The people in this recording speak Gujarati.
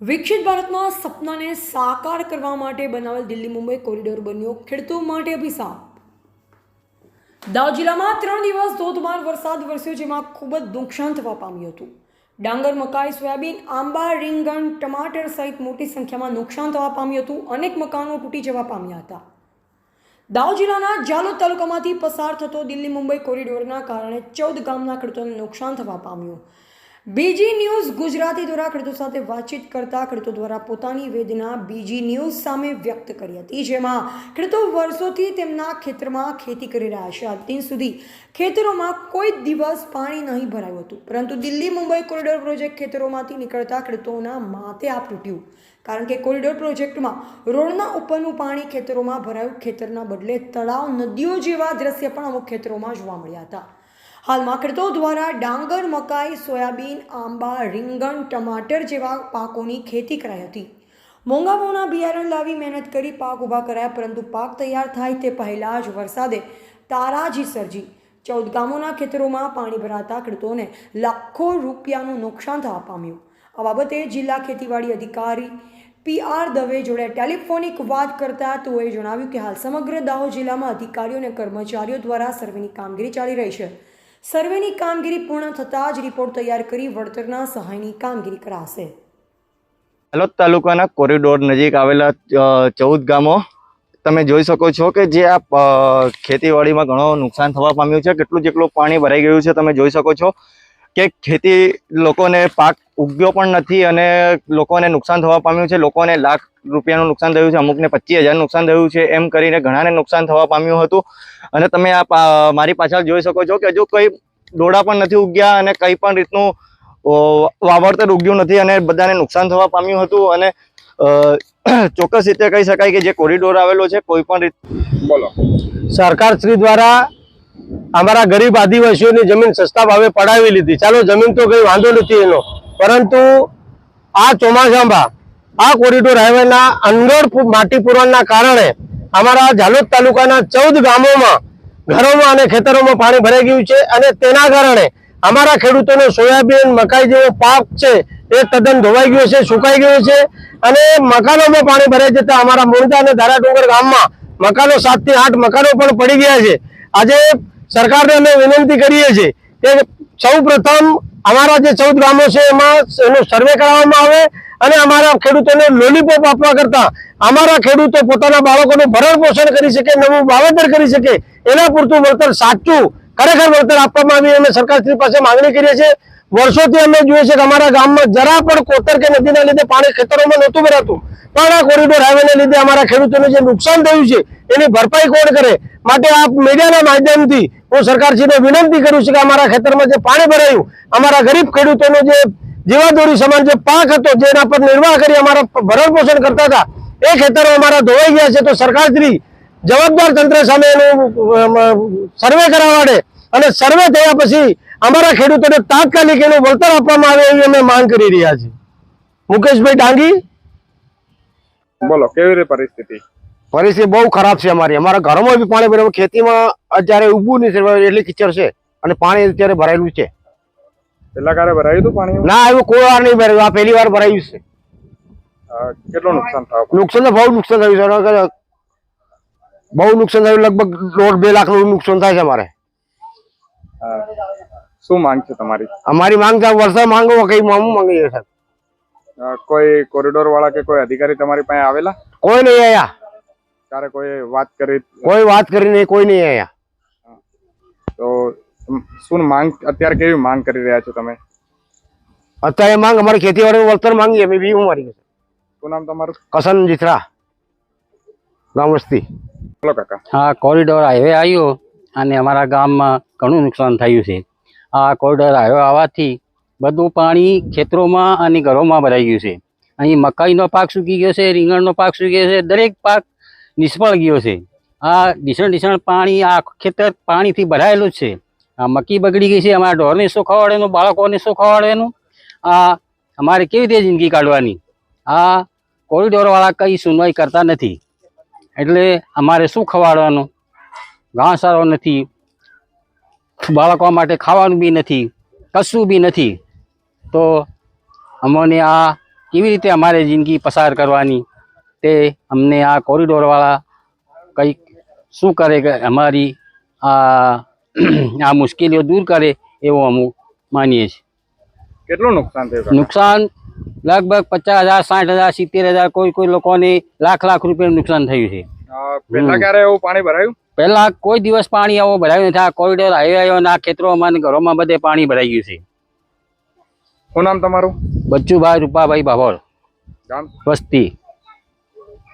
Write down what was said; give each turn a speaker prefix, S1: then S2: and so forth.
S1: વિકસિત ભારતના સપનાને સાકાર કરવા માટે બનાવેલ દિલ્હી મુંબઈ કોરિડોર બન્યો ખેડૂતો માટે અભિશાપ. દાહોદ જિલ્લામાં ત્રણ દિવસ ધોધમાર વરસાદ વરસ્યો જેમાં ખૂબ જ નુકસાન થવા પામ્યું હતું. ડાંગર, મકાઈ, સોયાબીન, આંબા, રીંગણ, ટમાટર સહિત મોટી સંખ્યામાં નુકસાન થવા પામ્યું હતું. અનેક મકાનો તૂટી જવા પામ્યા હતા. દાહોદ જિલ્લાના જાલોદ તાલુકામાંથી પસાર થતો દિલ્હી મુંબઈ કોરિડોરના કારણે ચૌદ ગામના ખેડૂતોને નુકસાન થવા પામ્યું. બીજી ન્યૂઝ ગુજરાતી દ્વારા ખેડૂતો સાથે વાતચીત કરતા ખેડૂતો દ્વારા પોતાની વેદના બીજી ન્યૂઝ સામે વ્યક્ત કરી હતી, જેમાં ખેડૂતો વર્ષોથી તેમના ખેતરમાં ખેતી કરી રહ્યા છે. અત્યાર સુધી ખેતરોમાં કોઈ દિવસ પાણી નહીં ભરાયું હતું, પરંતુ દિલ્હી મુંબઈ કોરિડોર પ્રોજેક્ટ ખેતરોમાંથી નીકળતા ખેડૂતોના માથે આપ તૂટ્યું. કારણ કે કોરિડોર પ્રોજેક્ટમાં રોડના ઉપરનું પાણી ખેતરોમાં ભરાયું, ખેતરના બદલે તળાવ, નદીઓ જેવા દ્રશ્ય પણ અમુક ખેતરોમાં જોવા મળ્યા હતા. હાલમાં ખેડૂતો દ્વારા ડાંગર, મકાઈ, સોયાબીન, આંબા, રીંગણ, ટમાટર જેવા પાકોની ખેતી કરાઈ હતી. મોંઘા મોંઘા બિયારણ લાવી મહેનત કરી પાક ઊભા કરાયા, પરંતુ પાક તૈયાર થાય તે પહેલાં જ વરસાદે તારાજી સર્જી. ચૌદ ગામોના ખેતરોમાં પાણી ભરાતા ખેડૂતોને લાખો રૂપિયાનું નુકસાન થવા પામ્યું. આ બાબતે જિલ્લા ખેતીવાડી અધિકારી પી આર દવે જોડે ટેલિફોનિક વાત કરતા તેઓએ જણાવ્યું કે હાલ સમગ્ર દાહોદ જિલ્લામાં અધિકારીઓ અને કર્મચારીઓ દ્વારા સર્વેની કામગીરી ચાલી રહી છે. સર્વેની કામગીરી પૂર્ણ થતાં જ રિપોર્ટ તૈયાર કરી વળતરના સહાયની કામગીરી કરાશે.
S2: હાલોદ તાલુકાના કોરિડોર નજીક આવેલા ચૌદ ગામો, તમે જોઈ શકો છો કે જે આ ખેતીવાડીમાં ઘણો નુકસાન થવા પામ્યું છે. કેટલું જેટલું પાણી ભરાઈ ગયું છે તમે જોઈ શકો છો. કે ખેતી લોકોને પાક ઉગ્યો પણ નથી અને લોકોને નુકસાન થવા પામ્યું છે. લોકોને લાખ રૂપિયાનું નુકસાન થયું છે અમુકને પચીસ હજાર નુકસાન થયું છે એમ કરીને ઘણાને નુકસાન થવા પામ્યું હતું. અને તમે આ મારી પાછળ જોઈ શકો છો કે હજુ કંઈ ડોળા પણ નથી ઉગ્યા અને કંઈ પણ રીતનું વાવડતર ઉગ્યું નથી અને બધાને નુકસાન થવા પામ્યું હતું. અને ચોક્કસ રીતે કહી શકાય કે જે કોરિડોર આવેલો છે કોઈ પણ રીત
S3: બોલો.
S4: સરકાર શ્રી દ્વારા અમારા ગરીબ આદિવાસીઓની જમીન સસ્તા ભાવે પડાવી લીધી. ચાલો, જમીન તો કઈ વાંધો નથી એનો. પરંતુ આ ચોમાસામાં આ કોરિડોર હાઈવેના અનગઢ માટી પુરવાના કારણે અમારા ઝાલોદ તાલુકાના ચૌદ ગામોમાં ઘરોમાં અને ખેતરોમાં પાણી ભરાઈ ગયું છે અને તેના કારણે અમારા ખેડૂતોનો સોયાબીન, મકાઈ જેવો પાક છે એ તદ્દન ધોવાઈ ગયો છે, સુકાઈ ગયો છે અને મકાનોમાં પાણી ભરાઈ જતા અમારા મુરદા અને ધારાડુંગર ગામમાં મકાનો સાતથી આઠ મકાનો પણ પડી ગયા છે. આજે સરકારને અમે વિનંતી કરીએ છીએ કે સૌ પ્રથમ અમારા જે ચૌદ ગામો છે એમાં એનો સર્વે કરાવવામાં આવે અને અમારા ખેડૂતોને લોલીપોપ આપવા કરતા અમારા ખેડૂતો પોતાના બાળકોનું ભરણ પોષણ કરી શકે, નવું વાવેતર કરી શકે, એના પૂરતું વળતર સાચું, ખરેખર વળતર આપવામાં આવી અમે સરકારશ્રી પાસે માંગણી કરીએ છીએ. વર્ષોથી અમે જોઈએ છે કે અમારા ગામમાં જરા પણ કોતર કે નદીના લીધે પાણી ખેતરોમાં નહોતું ભરાતું. પણ આ કોરિડોર હાઈવેને લીધે અમારા ખેડૂતોને જે નુકસાન થયું છે, એની ભરપાઈ કોણ કરે? માટે આ મીડિયાના માધ્યમથી હું સરકારશ્રીને વિનંતી કરું છું કે અમારા ખેતરમાં જે પાણી ભરાયું, અમારા ગરીબ ખેડૂતોનો જે જીવાદોરી સમાન જે પાક હતો જેના પર નિર્વાહ કરી અમારા ભરણ પોષણ કરતા હતા, એ ખેતરો અમારા ધોવાઈ ગયા છે. તો સરકારશ્રી જવાબદાર તંત્ર સામે એનું સર્વે કરાવવાડે અને સર્વે થયા પછી અમારા ખેડૂતોને તાત્કાલિક એનું વળતર આપવામાં આવે એવી અમે માંગ કરી રહ્યા છીએ. મુકેશભાઈ ડાંગી?
S3: બોલો કેવી રીતે પરિસ્થિતિ?
S4: પરિસ્થિતિ બહુ ખરાબ છે અમારી. અમારા ઘરોમાં બી પાણી ભરાયું ખેતીમાં અત્યારે ઉભું નહીં એટલી કિચડ છે અને પાણી અત્યારે ભરાયેલું છે.
S3: પેલા કારે ભરાયું હતું પાણી?
S4: ના એવું કોઈ વાર નહીં ભરાયું. આ પહેલી વાર ભરાયું છે.
S3: કેટલું નુકસાન થયું
S4: નુકસાન તો બહુ નુકસાન થયું છે. બહુ નુકસાન થયું લગભગ દોઢ બે લાખનું નુકસાન થાય છે અમારે.
S3: શું માંગ છે તમારી?
S4: અમારી માંગ છે વરસાદ માંગો કઈ મામું માંગીએ સાહેબ.
S3: કોઈ કોરિડોર વાળા કે કોઈ અધિકારી તમારી પાસે આવેલા?
S4: કોઈ નહીં આયા.
S3: ત્યારે કોઈ વાત કરી?
S4: કોઈ વાત કરી નહીં કોઈ નહીં આયા.
S3: તો શું માંગ અત્યારે કેવી માંગ કરી રહ્યા છો તમે?
S4: અત્યારે માંગ અમારી ખેતીવાડી વળતર માંગીએ અમે બી હું મારી
S3: શું નામ તમારું?
S4: કસન જીથરા ગામ વસ્તી.
S3: બોલો કાકા.
S5: હા કોરિડોર હાઈવે આવ્યો. અને અમારા ગામમાં ઘણું નુકસાન થયું છે. આ કોરિડોર આવ્યો આવવાથી બધું પાણી ખેતરોમાં અને ઘરોમાં ભરાઈ ગયું છે. અહીં મકાઈનો પાક સૂકી ગયો છે, રીંગણનો પાક સૂકી ગયો છે, દરેક પાક નિષ્ફળ ગયો છે. આ ઢીસણ ઢીસણ પાણી આ ખેતર પાણીથી ભરાયેલું જ છે. આ મકી બગડી ગઈ છે, અમારા ઢોરને શું ખવાડવાનું બાળકોને શું ખવાડવાનું આ અમારે કેવી રીતે જિંદગી કાઢવાની? આ કોરિડોરવાળા કંઈ સુનવાઈ કરતા નથી. એટલે અમારે શું ખવાડવાનું? ઘાસ સારો નથી. બાળકો માટે ખાવાનું બી નથી કશું બી નથી. તો અમને આ કેવી રીતે અમારે જિંદગી પસાર કરવાની? તે અમને આ કોરિડોરવાળા કંઈક શું કરે કે અમારી આ આ મુશ્કેલીઓ દૂર કરે એવું અમુક માનીએ છીએ.
S3: કેટલું નુકસાન થયું
S5: નુકસાન લગભગ પચાસ હજાર સાઠ હજાર સિત્તેર હજાર કોઈ કોઈ લોકોને લાખ લાખ રૂપિયાનું નુકસાન થયું છે.
S3: પહેલા ક્યારે એવું પાણી ભરાયું?
S5: પહેલા કોઈ દિવસ પાણી આવો ભરાયું નથી. આ કોરિડોર હાઈવે ના ખેતરોમાં ઘરોમાં બધે પાણી ભરાઈ ગયું છે.
S3: શું નામ તમારું?
S5: બચ્ચુભાઈ રૂપાભાઈ બાભોળ વસ્તી.